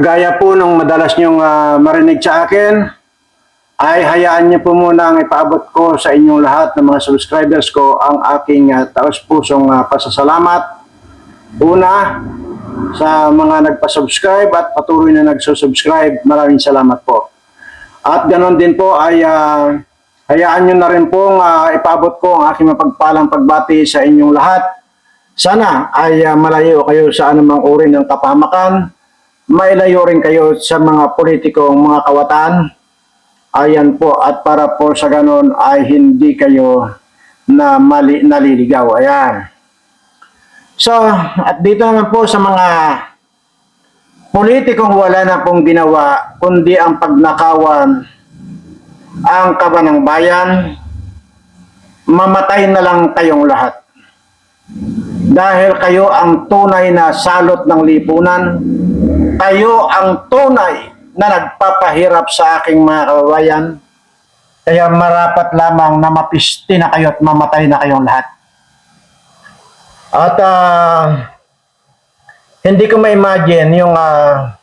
Kagaya po nung madalas niyong ah, marinig sa akin, ay hayaan niyo po muna ang ipaabot ko sa inyong lahat ng mga subscribers ko ang aking uh, taos-pusong ah, pasasalamat. Una, sa mga nagpa-subscribe at patuloy na nagsusubscribe, maraming salamat po. At ganon din po ay ah, hayaan nyo na rin pong ah, ipaabot ko ang aking mapagpalang pagbati sa inyong lahat. Sana ay ah, malayo kayo sa anumang uri ng kapahamakan, mailayo rin kayo sa mga politikong mga kawatan. Ayan po, at para po sa ganon ay hindi kayo na mali, naliligaw. Ayan. So, at dito naman po sa mga politikong wala na pong ginawa, kundi ang pagnakawan ang kaba ng bayan, mamatay na lang kayong lahat. Dahil kayo ang tunay na salot ng lipunan, kayo ang tunay na nagpapahirap sa aking mga kababayan, kaya marapat lamang na mapisti na kayo at mamatay na kayong lahat. At ah, hindi ko ma-imagine yung ah,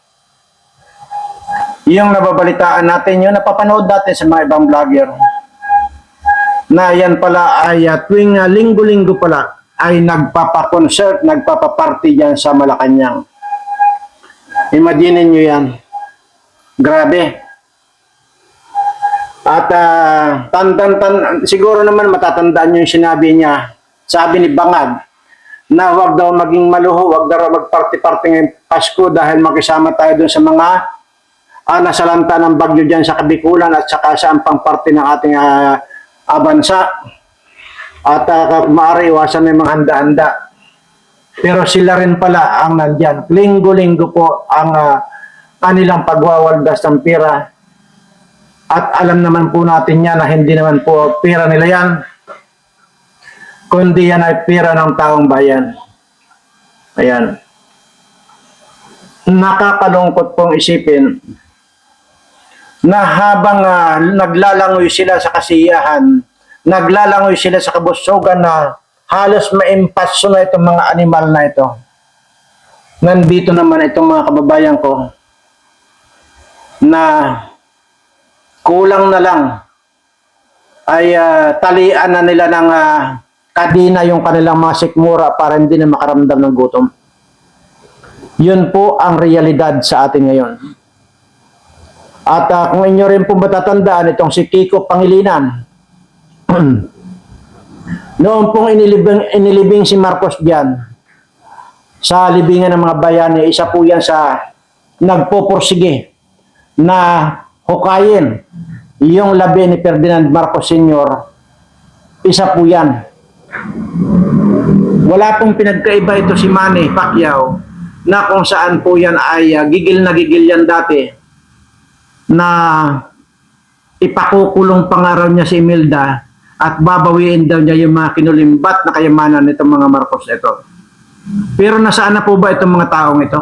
yung nababalitaan natin, yung napapanood natin sa mga ibang vlogger, na yan pala ay ah, tuwing ah, linggo-linggo pala ay nagpapa-concert, nagpapa-party dyan sa Malacanang. Imagine nyo yan. Grabe. At ah, tan, tan, siguro naman matatandaan nyo yung sinabi niya, sabi ni Bangag, na wag daw maging maluho, wag daw magparty-party ngayong Pasko dahil makisama tayo dun sa mga ah, nasalanta ng bagyo dyan sa Kabikulan at saka sa ampang parte ng ating ah, ah, bansa. At uh, maaari iwasan may mga handa-handa. Pero sila rin pala ang nandyan. Linggo-linggo po ang ah, kanilang pagwawaldas ng pera. At alam naman po natin yan na hindi naman po pera nila yan kundi yan ay pera ng taong bayan. Ayan. Nakakalungkot pong isipin na habang ah, naglalangoy sila sa kasiyahan, naglalangoy sila sa kabusugan na halos maimpaso na itong mga animal na ito. Nandito naman itong mga kababayan ko na kulang na lang ay ah, talian na nila ng ah, kadina yung kanilang mga sikmura para hindi na makaramdam ng gutom. Yun po ang realidad sa atin ngayon. At ah, kung inyo rin po matatandaan itong si Kiko Pangilinan, noon pong inilibing, inilibing si Marcos diyan sa libingan ng mga bayani, isa po yan sa nagpupursige na hukayin yung labi ni Ferdinand Marcos Sr. Isa po yan. Wala pong pinagkaiba ito si Manny Pacquiao na kung saan po yan ay ah, gigil na gigil yan dati na ipakukulong pangaraw niya si Imelda at babawiin daw niya yung mga kinulimbat na kayamanan nitong mga Marcos ito. Pero nasaan na po ba itong mga taong ito?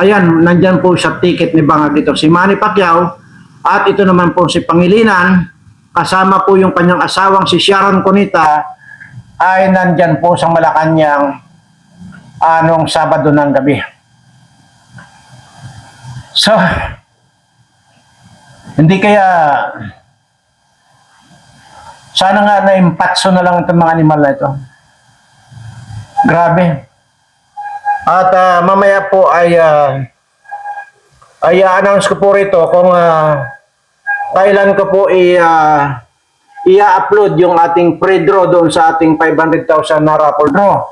Ayan, nandyan po sa ticket ni Bangag ito. Si Manny Pacquiao at ito naman po si Pangilinan kasama po yung kanyang asawang si Sharon Cunita ay nandyan po sa Malacanang anong Sabado ng gabi. So, hindi kaya sana nga na-impatso na lang itong mga animal na ito. Grabe. At ah, mamaya po ay uh, ay announce ko po rito kung ah, kailan ko po i ah, i-upload yung ating pre-draw doon sa ating 500,000 na raffle draw.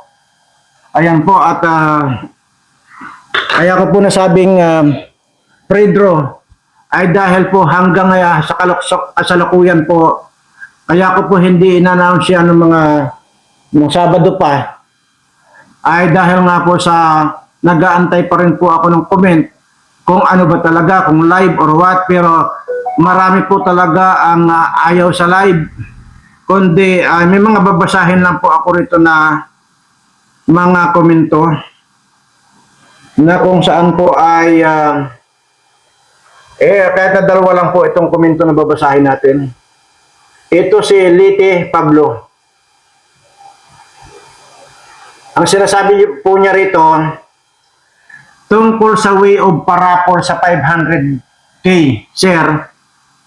Ayan po at ah, kaya ko po nasabing um, pre-draw ay dahil po hanggang uh, sa kaluksok, kasalukuyan po kaya ko po hindi in-announce yan ng mga ng Sabado pa ay dahil nga po sa nag-aantay pa rin po ako ng comment kung ano ba talaga, kung live or what, pero marami po talaga ang ah, ayaw sa live. Kundi ah, may mga babasahin lang po ako rito na mga komento na kung saan po ay ah, eh kahit na dalawa lang po itong komento na babasahin natin. Ito si Lite Pablo. Ang sinasabi po niya rito, tungkol sa way of parapol sa 500k, sir,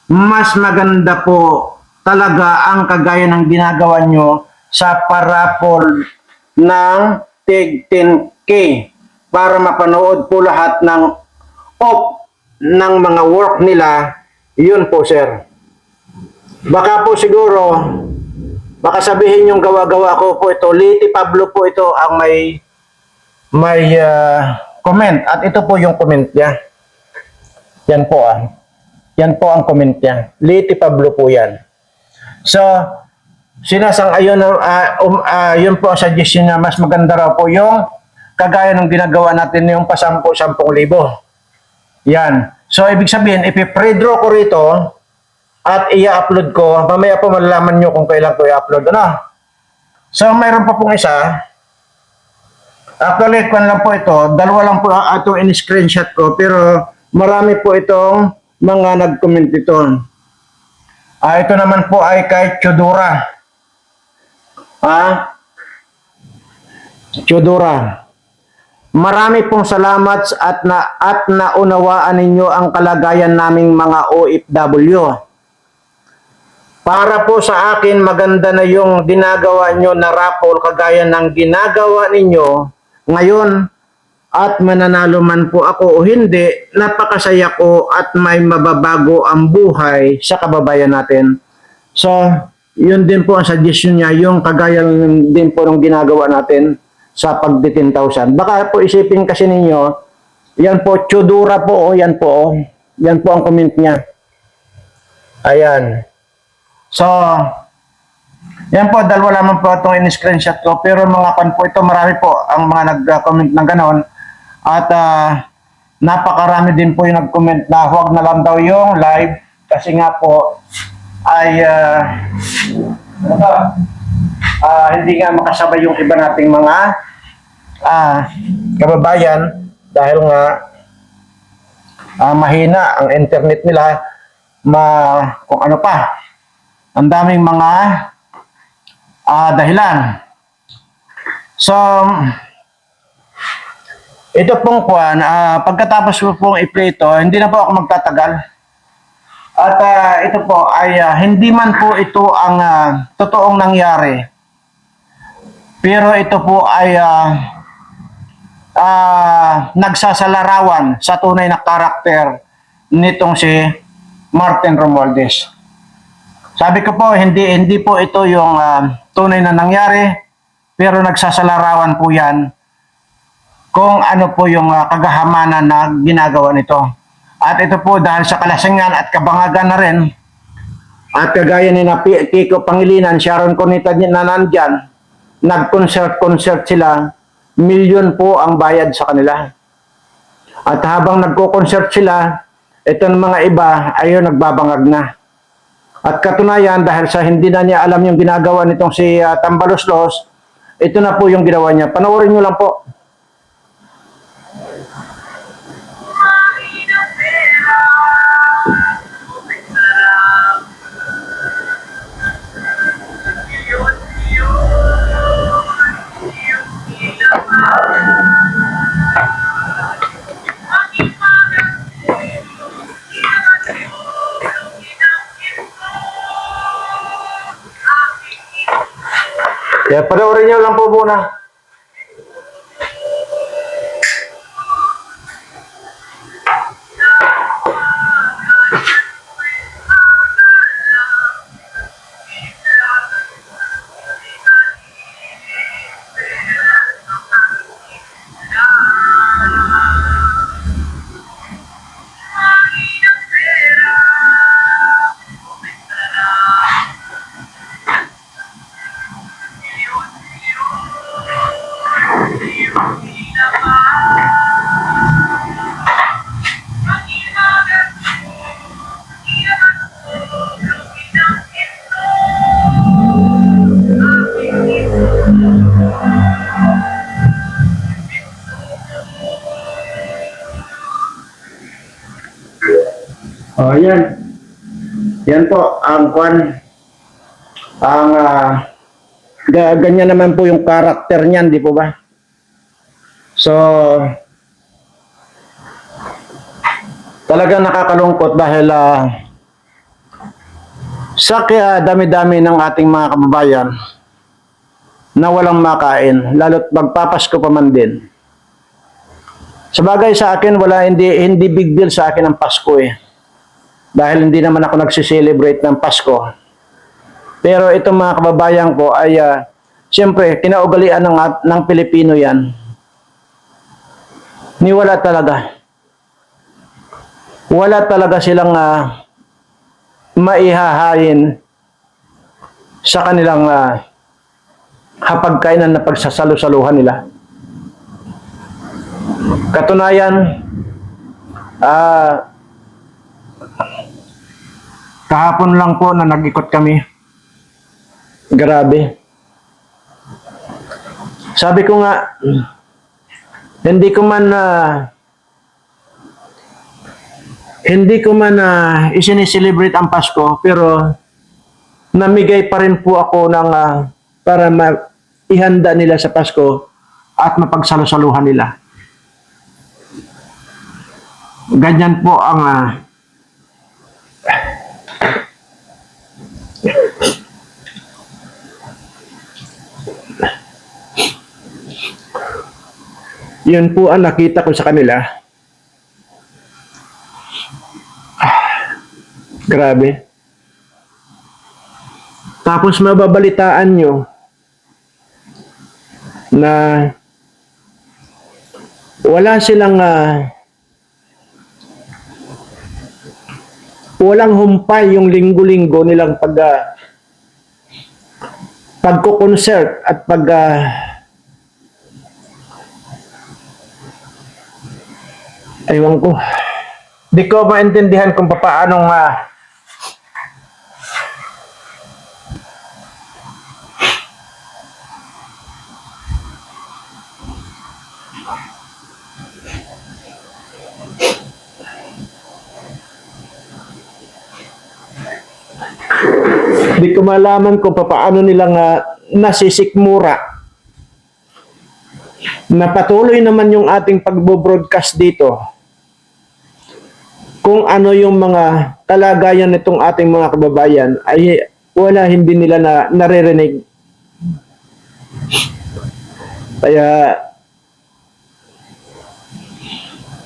mas maganda po talaga ang kagaya ng ginagawa nyo sa parapol ng tig 10k para mapanood po lahat ng off ng mga work nila. Yun po, sir. Baka po siguro, baka sabihin yung gawa-gawa ko po ito, Liti Pablo po ito ang may may ah, comment at ito po yung comment niya. Yan po ah. Yan po ang comment niya. Liti Pablo po yan. So, sinasang-ayon na ah, um, ah, yun po ang suggestion niya mas maganda raw po yung kagaya ng ginagawa natin yung pasampo 10,000. Yan. So, ibig sabihin, ipipredraw ko rito at i-upload ko. Mamaya po malalaman nyo kung kailan ko i-upload. Ano? So, mayroon pa pong isa. Actually, kwan lang po ito. Dalawa lang po itong in-screenshot ko. Pero marami po itong mga nag-comment ito. Ah, ito naman po ay kay Chodora. Ah, Chodora. Marami pong salamat at na at naunawaan ninyo ang kalagayan naming mga OFW. Para po sa akin maganda na yung ginagawa nyo na raffle kagaya ng ginagawa ninyo ngayon at mananalo man po ako o hindi, napakasaya ko at may mababago ang buhay sa kababayan natin. So, yun din po ang suggestion niya, yung kagaya din po ng ginagawa natin sa pagdi 10,000. Baka po isipin kasi ninyo, yan po, Chodura po, oh, yan po, oh. yan po ang comment niya. Ayan. So, yan po, dalawa lamang po itong in-screenshot ko. Pero mga kan po ito, marami po ang mga nag-comment ng ganon. At ah, napakarami din po yung nag-comment na huwag na lang daw yung live. Kasi nga po, ay ba? Ah, hindi nga makasabay yung iba nating mga ah, kababayan dahil nga ah, mahina ang internet nila ma kung ano pa ang daming mga ah, dahilan. So ito pong kwan ah, pagkatapos ko pong i-play ito hindi na po ako magtatagal. At ah, ito po ay ah, hindi man po ito ang ah, totoong nangyari. Pero ito po ay ah, ah, nagsasalarawan sa tunay na karakter nitong si Martin Romualdez. Sabi ko po, hindi hindi po ito yung ah, tunay na nangyari, pero nagsasalarawan po yan kung ano po yung ah, kagahamanan na ginagawa nito. At ito po dahil sa kalasingan at kabangagan na rin, at kagaya ni na Kiko Pangilinan, Sharon Conita na nandyan, nag-concert-concert sila, milyon po ang bayad sa kanila. At habang nagko-concert sila, itong mga iba ayun nagbabangag na. At katunayan, dahil sa hindi na niya alam yung ginagawa nitong si uh, Tambaloslos, ito na po yung ginawa niya. Panoorin nyo lang po. Kaya panoorin nyo lang po muna. Oh, yan. Po, ang kwan, ang ga- ganyan naman po yung karakter niyan, di po ba? So, talagang nakakalungkot dahil ah, sa kaya dami-dami ng ating mga kababayan na walang makain, lalo't magpapasko pa man din. Sa bagay sa akin, wala, hindi, hindi big deal sa akin ang Pasko eh. Dahil hindi naman ako nagsiselebrate ng Pasko. Pero itong mga kababayan ko ay, ah, siyempre, kinaugalian ng, ng Pilipino yan. Ni wala talaga. Wala talaga silang ah, maihahain sa kanilang ah, hapagkainan na pagsasalo-saluhan nila. Katunayan, ah, kahapon lang po na nag-ikot kami. Grabe. Sabi ko nga, hindi ko man na hindi ko man na isineselebrate ang Pasko pero namigay pa rin po ako ng ah, para ma- ihanda nila sa Pasko at mapagsalusaluhan nila. Ganyan po ang ah, yun po ang nakita ko sa kanila. Ah, grabe. Tapos mababalitaan nyo na wala silang ah, walang humpay yung linggo-linggo nilang pag uh, pagko-concert at pag ah, Ewan ko. Di ko maintindihan kung paano nga. Di ko malaman kung paano nilang uh, nasisikmura. Na patuloy naman yung ating pagbo-broadcast dito kung ano yung mga kalagayan nitong ating mga kababayan ay wala hindi nila na naririnig. Kaya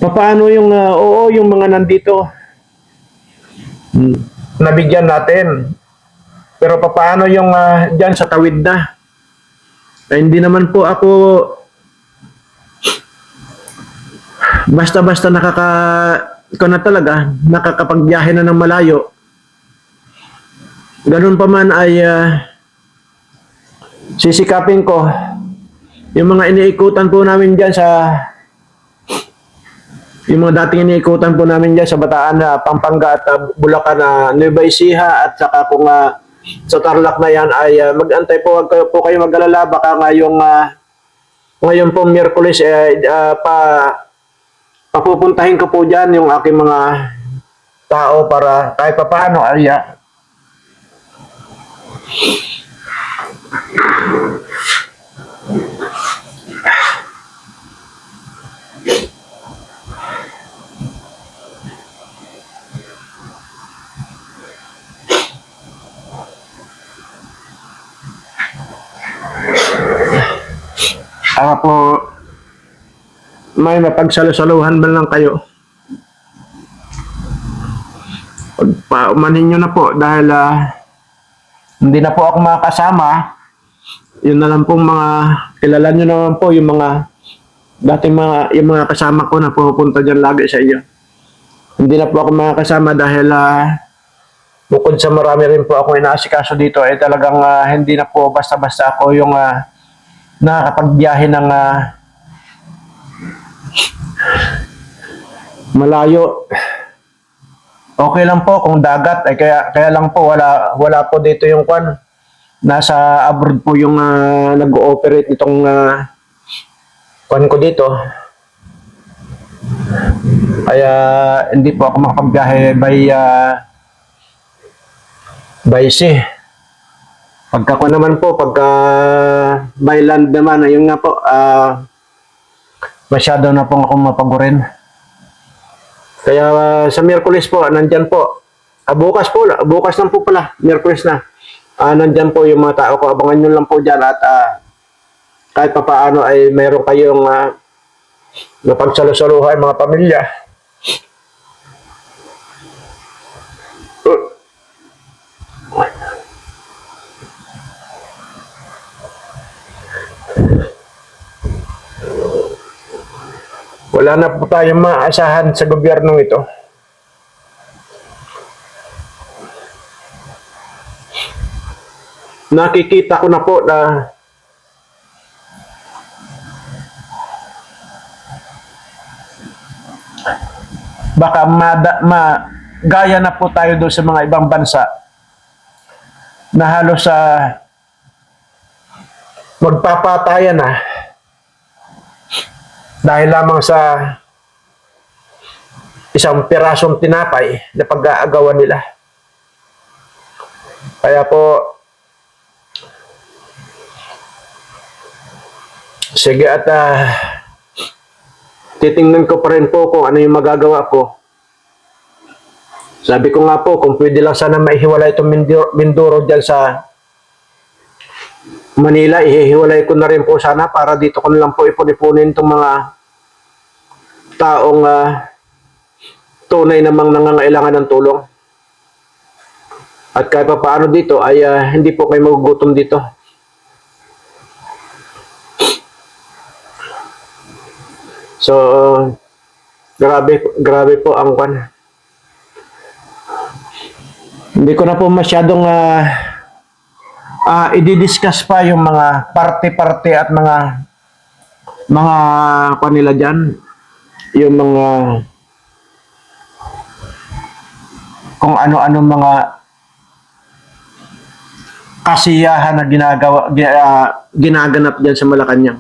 paano yung ah, oo yung mga nandito hmm, nabigyan natin. Pero paano yung uh, diyan sa tawid na? Ay, hindi naman po ako basta-basta nakaka ko na talaga nakakapagbiyahe na ng malayo. Ganun pa man ay ah, sisikapin ko yung mga iniikutan po namin dyan sa yung mga dating iniikutan po namin dyan sa Bataan na Pampanga at ah, Bulacan na Nueva Ecija at saka kung ah, sa Tarlac na yan ay ah, mag-antay po wag kayo po kayo mag-alala. Baka ngayong ah, ngayon po Miyerkules eh, ah, pa papupuntahin ko po dyan yung aking mga tao para kahit pa paano ay ah, ah, po may mapagsalusaluhan man lang kayo. Pagpaumanin nyo na po dahil ah, hindi na po ako makakasama. Yun na lang pong mga, kilala nyo naman po yung mga dating mga, yung mga kasama ko na pupunta dyan lagi sa inyo. Hindi na po ako makakasama dahil ah, bukod sa marami rin po ako inaasikaso dito, eh talagang ah, hindi na po basta-basta ako yung ah, nakakapagbiyahe ng ah, malayo. Okay lang po kung dagat ay kaya kaya lang po wala wala po dito yung kwan. Nasa abroad po yung ah, nag-ooperate nitong uh, kwan ko dito. Kaya hindi po ako makapagbiyahe by uh, by sea. Pagka ko naman po, pagka by land naman, ayun nga po, ah masyado na pong ako mapagurin. Kaya ah, sa Miyerkules po, nandyan po. Ah, bukas po, bukas lang po pala, Miyerkules na. Ah, nandyan po yung mga tao ko. Abangan nyo lang po dyan at ah, kahit papaano ay meron kayong uh, napagsalusaluhan mga pamilya. Wala na po tayong maasahan sa gobyernong ito. Nakikita ko na po na baka mada, ma, gaya na po tayo doon sa mga ibang bansa na halos sa magpapatayan na dahil lamang sa isang pirasong tinapay na pag-aagawan nila. Kaya po, sige at ah, titingnan ko pa rin po kung ano yung magagawa ko. Sabi ko nga po, kung pwede lang sana maihiwalay itong Mindoro, Mindoro dyan sa Manila, ihihiwalay ko na rin po sana para dito ko na lang po ipon-ipunin itong mga taong ah, tunay namang nangangailangan ng tulong. At kahit pa paano dito ay ah, hindi po kayo magugutom dito. So, grabe, grabe po ang kwan. Hindi ko na po masyadong ah ah i-discuss pa yung mga parte-parte at mga mga kwan nila dyan. Yung mga kung ano-ano mga kasiyahan na ginagawa gi- ah, ginaganap diyan sa Malacanang.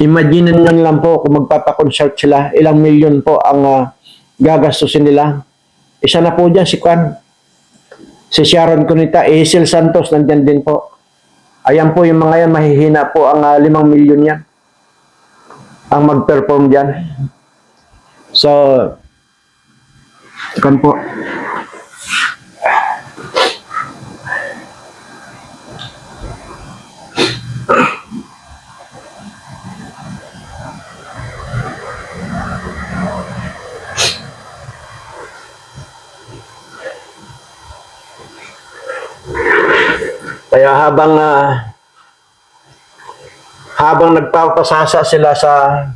Imagine nyo lang po kung magpapakonsert sila, ilang milyon po ang ah, gagastusin nila. Isa na po dyan si Kwan. Si Sharon Cunita, Hazel Santos, nandyan din po. Ayan po yung mga yan, mahihina po ang ah, limang milyon yan. Ang mag-perform dyan. So, kan po. Kaya habang ah, habang nagpapasasa sila sa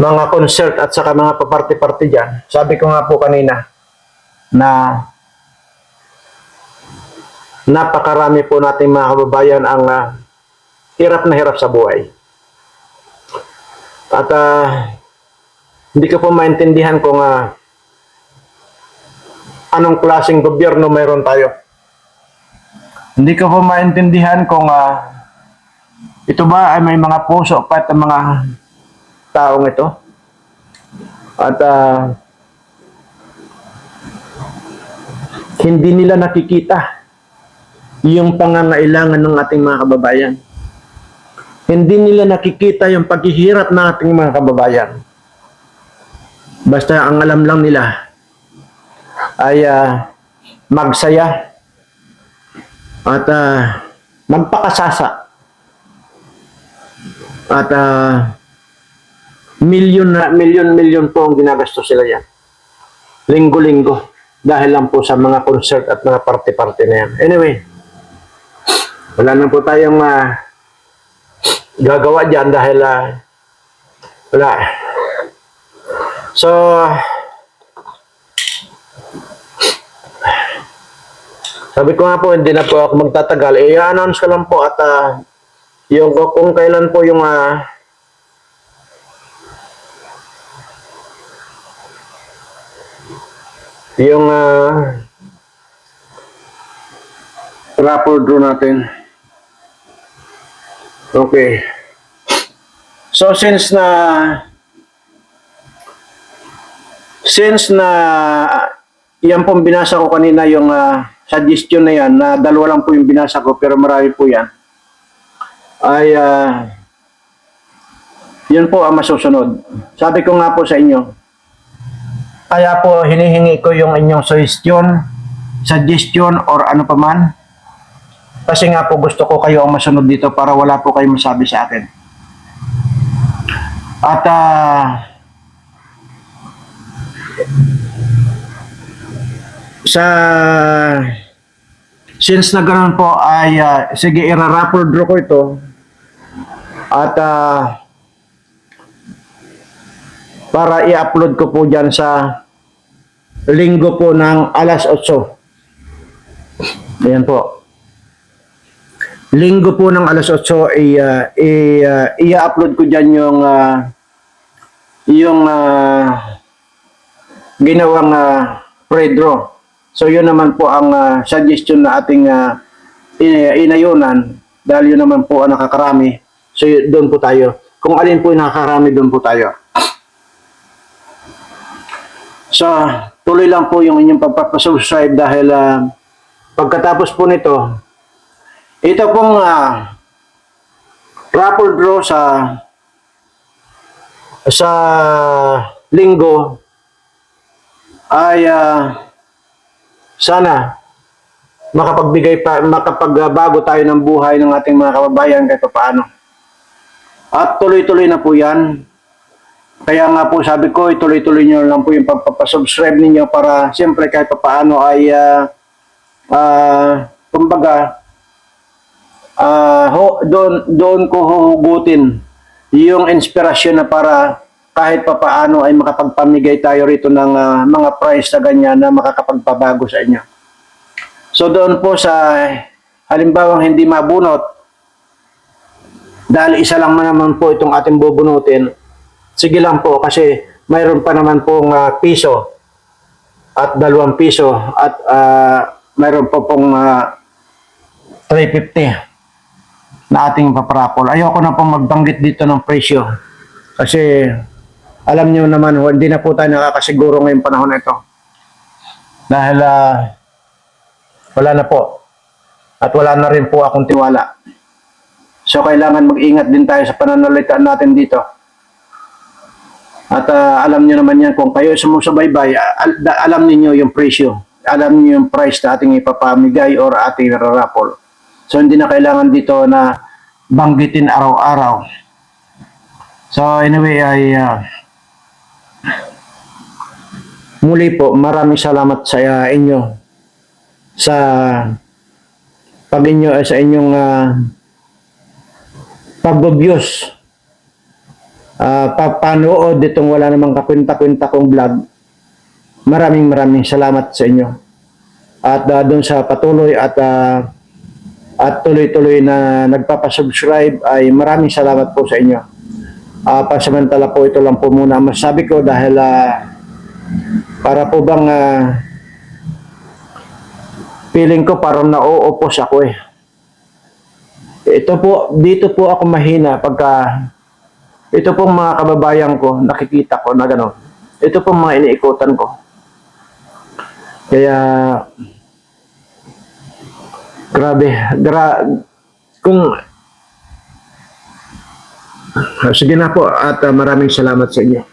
mga concert at saka mga paparty-party dyan, sabi ko nga po kanina na napakarami po nating mga kababayan ang ah, hirap na hirap sa buhay. At ah, hindi ko po maintindihan kung ah, anong klaseng gobyerno mayroon tayo. Hindi ko po maintindihan kung ah, ito ba ay may mga puso pa at mga taong ito. At ah, hindi nila nakikita yung pangangailangan ng ating mga kababayan. Hindi nila nakikita yung paghihirap ng ating mga kababayan. Basta ang alam lang nila ay ah, magsaya at ah, magpakasasa at ah, milyon na milyon milyon po ang ginagastos sila yan. Linggo-linggo. Dahil lang po sa mga concert at mga party-party na yan. Anyway wala na po tayong ah, gagawa dyan dahil ah, wala. So Sabi ko nga po, hindi na po ako magtatagal. Eh, i-announce ko lang po at ah, yung kung kailan po yung ah, yung ah, rapport draw natin. Okay. So since na since na yan pong binasa ko kanina yung ah, suggestion na yan na dalawa lang po yung binasa ko pero marami po yan ay ah, yun po ang masusunod. Sabi ko nga po sa inyo, Kaya po hinihingi ko yung inyong suggestion, suggestion or ano pa man. Kasi nga po gusto ko kayo ang masunod dito para wala po kayong masabi sa akin. At ah, sa since na ganun po ay ah, sige ira-rapper draw ko ito. At ah, para i-upload ko po dyan sa linggo po ng alas 8 ayan po. Linggo po ng alas 8 i, ah, i-upload ko dyan yung ah, yung ah, ginawang uh, pre-draw. So yun naman po ang ah, suggestion na ating i- inayunan dahil yun naman po ang nakakarami. So doon po tayo. Kung alin po yung nakakarami, doon po tayo. So tuloy lang po yung inyong pagpapasubscribe dahil ah, pagkatapos po nito, ito pong uh, raffle draw sa sa linggo ay ah, sana makapagbigay pa makapagbago tayo ng buhay ng ating mga kababayan kahit paano. At tuloy-tuloy na po 'yan. Kaya nga po sabi ko, ituloy-tuloy niyo lang po yung pagpapasubscribe ninyo para siyempre kahit paano ay ah ah, kumbaga ah ho, doon doon ko huhugutin yung inspirasyon na para kahit papaano ay makapagpamigay tayo rito ng ah, mga prize na ganyan na makakapagpabago sa inyo. So doon po sa halimbawang hindi mabunot dahil isa lang naman po itong ating bubunutin, sige lang po kasi mayroon pa naman pong ah, piso at dalawang piso at ah, mayroon pa pong ah, 350 na ating paparapol. Ayoko na pong magbanggit dito ng presyo. Kasi alam niyo naman, hindi na po tayo nakakasiguro ngayong panahon na ito. Dahil ah, wala na po. At wala na rin po akong tiwala. So kailangan mag-ingat din tayo sa pananalitaan natin dito. At ah, alam niyo naman yan, kung kayo sumusubaybay, ah, alam niyo yung presyo. Alam niyo yung price na ating ipapamigay or ating rarapol. So hindi na kailangan dito na banggitin araw-araw. So anyway, ay ah, muli po maraming salamat sa ah, inyo sa pag inyo sa inyong uh, pag-views uh, papanood itong wala namang kakwenta-kwenta kong vlog. Maraming maraming salamat sa inyo. At uh, doon sa patuloy at ah, at tuloy-tuloy na nagpapasubscribe ay maraming salamat po sa inyo. Ah, pasamantala po ito lang po muna ang masabi ko dahil ah, para po bang ah, feeling ko parang nauupos ako eh. Ito po, dito po ako mahina pagka ito pong mga kababayan ko, nakikita ko na gano'n. Ito pong mga iniikutan ko. Kaya, grabe, gra, kung, sige na po at ah, maraming salamat sa inyo.